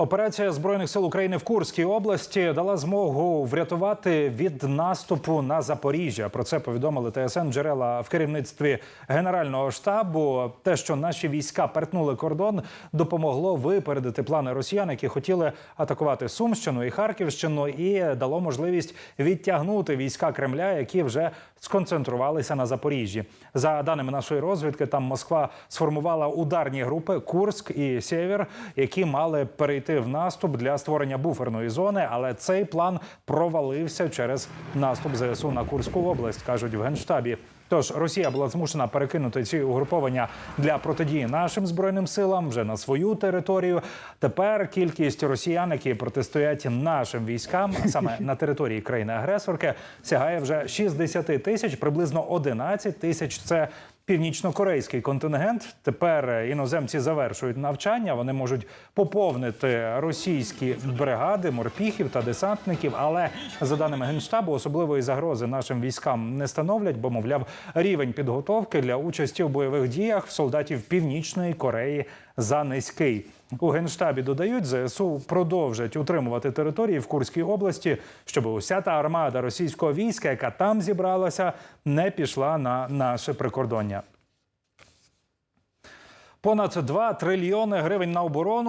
Операція збройних сил України в Курській області дала змогу врятувати від наступу на Запоріжжя. Про це повідомили ТСН джерела в керівництві Генерального штабу. Те, що наші війська перетнули кордон, допомогло випередити плани росіян, які хотіли атакувати Сумщину і Харківщину, і дало можливість відтягнути війська Кремля, які вже сконцентрувалися на Запоріжжі. За даними нашої розвідки, там Москва сформувала ударні групи Курськ і Сєвєр, які мали перейти в наступ для створення буферної зони, але цей план провалився через наступ ЗСУ на Курську область, кажуть в генштабі. Тож Росія була змушена перекинути ці угруповання для протидії нашим збройним силам вже на свою територію. Тепер кількість росіян, які протистоять нашим військам, саме на території країни-агресорки, сягає вже 60 тисяч, приблизно 11 тисяч. Це Північно-корейський контингент. Тепер іноземці завершують навчання. Вони можуть поповнити російські бригади морпіхів та десантників. Але за даними генштабу, особливої загрози нашим військам не становлять, бо мовляв, рівень підготовки для участі в бойових діях солдатів Північної Кореї за низький. У генштабі додають, ЗСУ продовжать утримувати території в Курській області, щоб уся та армада російського війська, яка там зібралася, не пішла на наше прикордоння. Понад 2 трильйони гривень на оборону.